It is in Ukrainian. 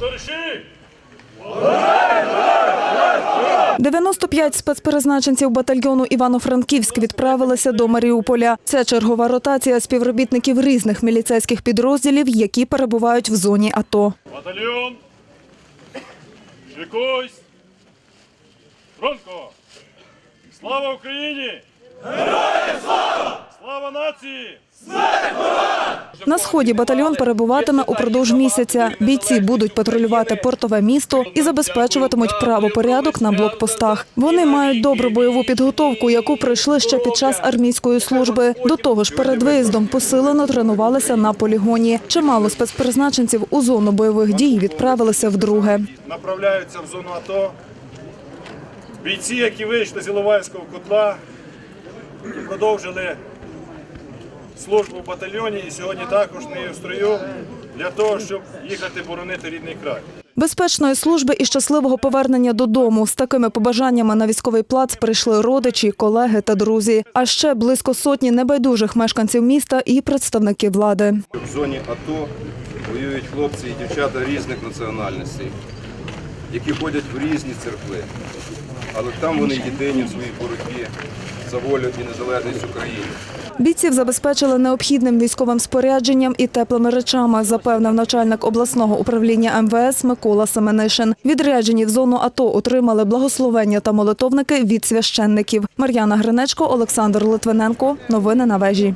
Тиші! 95 спецперезначенців батальйону Івано-Франківськ відправилися до Маріуполя. Це чергова ротація співробітників різних міліцейських підрозділів, які перебувають в зоні АТО. Батальйон! Шикуйсь! Фронтко! Слава Україні! Героям слава! Слава нації! На сході батальйон перебуватиме упродовж місяця. Бійці будуть патрулювати портове місто і забезпечуватимуть правопорядок на блокпостах. Вони мають добру бойову підготовку, яку пройшли ще під час армійської служби. До того ж, перед виїздом посилено тренувалися на полігоні. Чимало спецпризначенців у зону бойових дій відправилися вдруге. Направляються в зону АТО. Бійці, які вийшли з Іловайського котла, продовжили службу в батальйоні і сьогодні також не в строю для того, щоб їхати боронити рідний край. Безпечної служби і щасливого повернення додому. З такими побажаннями на військовий плац прийшли родичі, колеги та друзі. А ще близько сотні небайдужих мешканців міста і представники влади. В зоні АТО воюють хлопці і дівчата різних національностей, які ходять в різні церкви. Але там вони єдині в своїй боротьбі за волю і незалежність України. Бійців забезпечили необхідним військовим спорядженням і теплими речами, запевнив начальник обласного управління МВС Микола Семенишин. Відряджені в зону АТО отримали благословення та молитовники від священників. Мар'яна Гринечко, Олександр Литвиненко. Новини на вежі.